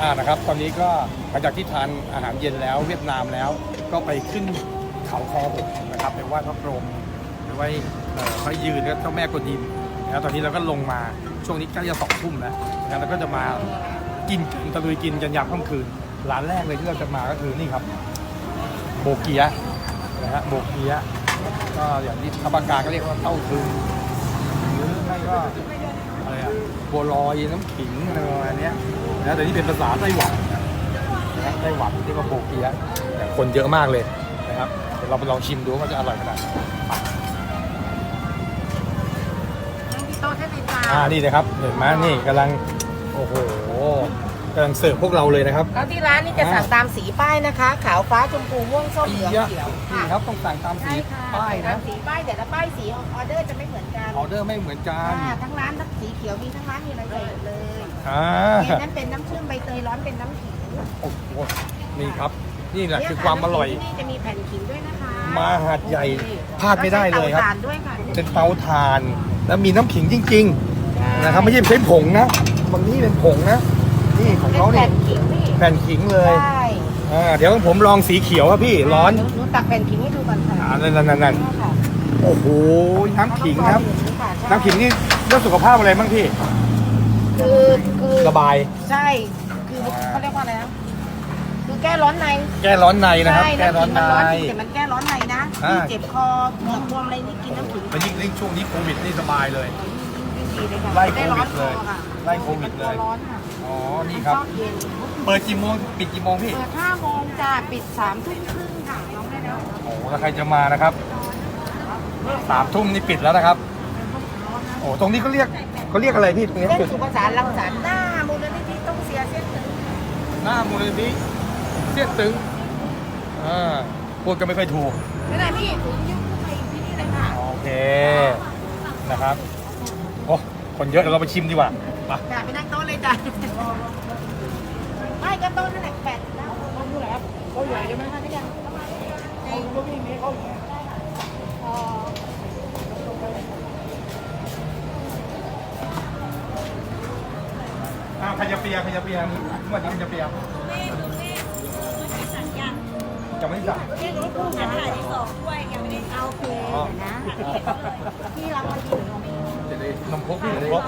อ่านะครับ ตอนนี้ก็หลังจากที่ทานอาหารเย็นแล้วเวียดนามแล้ว ก็ไปขึ้นเขาคอหกนะครับไปไหว้พระพรหมไปไหว้เอ่อพระยืนและเจ้าแม่กวนอิมนะครับตอนนี้เราก็ลงมาช่วงนี้ใกล้จะสองทุ่มแล้วนะแล้วก็จะมากินตะลุยกินกันยามค่ำคืนร้านแรกเลยที่เราจะมาก็คือนี่ครับ โบเกียนะฮะโบเกียก็อย่างที่ทางภากาก็เรียกว่าเต้าถึงหรือไม่ก็อะไรอะบัวลอยน้ำขิงอะไรประมาณเนี้ย นะแต่นี่เป็นภาษาไต้หวันนะฮะไต้หวันเรียกว่าโบเกียะแต่คนเยอะมากเลยนะครับเดี๋ยวเราไปลองชิมดูว่าจะอร่อยขนาดไหนพี่โต๊ะใช่ไหมจ๊ะอ่านี่นะครับเห็นไหมนี่กำลังโอ้โหกำลังเสิร์ฟพวกเราเลยนะครับ แล้วที่ร้านนี่จะสั่งตามสีป้ายนะคะ ขาวฟ้าชมพูม่วงส้มเหลืองยะเขียวนี่ครับต้องสั่งตามสีใช่ค่ะป้ายตานะมสีป้ายแต่ละป้ายสีออเดอร์จะไม่เหมือนกันออเดอร์ไม่เหมือนกัน ค่ะทั้งร้านทั้งสีเขียวมีทั้งร้านมีอะไรใส่หมดเลย อ่าเนี่ยนั่นเป็นน้ำเชื่อมใบเตยร้อนเป็นน้ำขิงโอ้โหนี่ครับ นี่แหละคือความอร่อย ที่นี่จะมีแผ่นขิงด้วยนะคะมาหาดใหญ่พลาดไม่ได้เลยครับ แวใช้ตาถ่านด้วยค่ะเป็นเตาถ่าน แล้วมีน้ำขิงจริง ๆ นะครับไม่ใช่ใช้ผงนะ บางที่เป็นผงนะ นี่ของเป็นเขาเนี่แผ่ยนขิงพี่แผ่นขิงเลยใช่อ่าเดี๋ยวผมลองสีเขียวครับพี่ร้อนหหนูตักแผ่นขิงให้ดูก่อนค่ะอ่านั่นนั่นนั่นนั่นค่ะโอ้โหน้ำขิงครับค่ะใช่น้ำขิงนี่เรื่องสุขภาพอะไรบ้างพี่ คือคือระบาย ใช่คือเขาเรียกว่าอะไรนะคือแก้ร้อนในแก้ร้อนในนะครับ ใช่แก้ร้อนำขิในงมันร้อนจริงแต่มันแก้ร้อนในนะอ่าที่เจ็บคอเหงือกบวมอะไรนี่กินน้ำขิงแล้วยิ่งยิ่งช่วงนี้โควิดนี่สบายเลยยิ่งดีเลยค่ะไล่ได้ร้อนโควิดเลยคอค่ะไล่โควิดเลย มันตัวร้อนค่ะอ๋อ นี่ครับชอบเย็นเปิดกี่โมงปิดกี่โมงพี่ เปิด5โมงจ้าปิด3ทุ่มครึ่งค่ะน้องได้แล้วโอ้โหถ้าใครจะมานะครับสามทุ่มนี่ปิดแล้วนะครับ โอ้ ตรงนี้เขาเรียก เขาเรียกอะไรพี่ตรงนี้เส้นจุดสุขสารรังสรรค์หน้ามูลนิธิต้องเสียเส้นหนึ่งหน้ามูลนิธิเสี้ยนตึงอ่าพูดก็ไม่ค่อยถูกไม่ได้พี่ถึงยืมไปที่นี่เลยค่ะโอเคนะครับโอ้คนเยอะเดี๋ยวเราไปชิมดีกว่าไปจ้าไปนั่งโต๊ะเลยจ้าไม่ก็โต๊ะนั่นแหละแปดแล้ว ขยับเปียขยับเปียนี่เมื่อกี้ขยับเปียจะไม่สั่งพี่รู้พูดนะถ่ายที่สองด้วยยังไม่ได้เอาโอเคนะพี่รับมากี่จะได้นมพกพี่นมพก